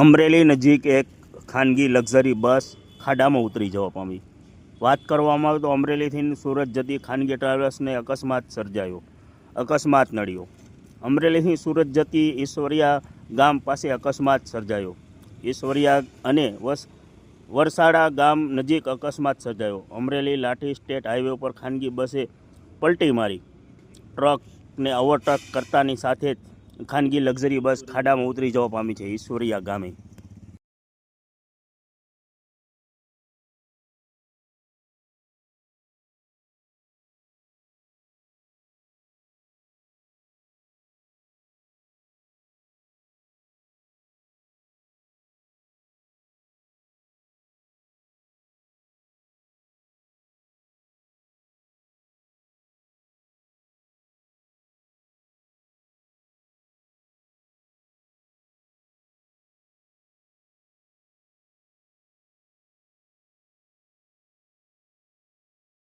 અમરેલી નજીક એક ખાનગી લક્ઝરી બસ ખાડામાં ઉતરી જવા પામી. વાત કરવામાં આવે તો અમરેલીથી સુરત જતી ખાનગી ટ્રાવેલ્સને અકસ્માત સર્જાયો. અકસ્માત નડ્યો. અમરેલીથી સુરત જતી ઈશ્વરિયા ગામ પાસે અકસ્માત સર્જાયો. ઈશ્વરિયા અને વસ, વરસાડા ગામ નજીક અકસ્માત સર્જાયો. અમરેલી લાઠી સ્ટેટ હાઈવે ઉપર ખાનગી બસે પલટી મારી. ટ્રકને ઓવરટેક કરતાની સાથે જ ખાનગી લક્ઝરી બસ ખાડામાં ઉતરી જવા પામી છે ઈશ્વરિયા ગામે.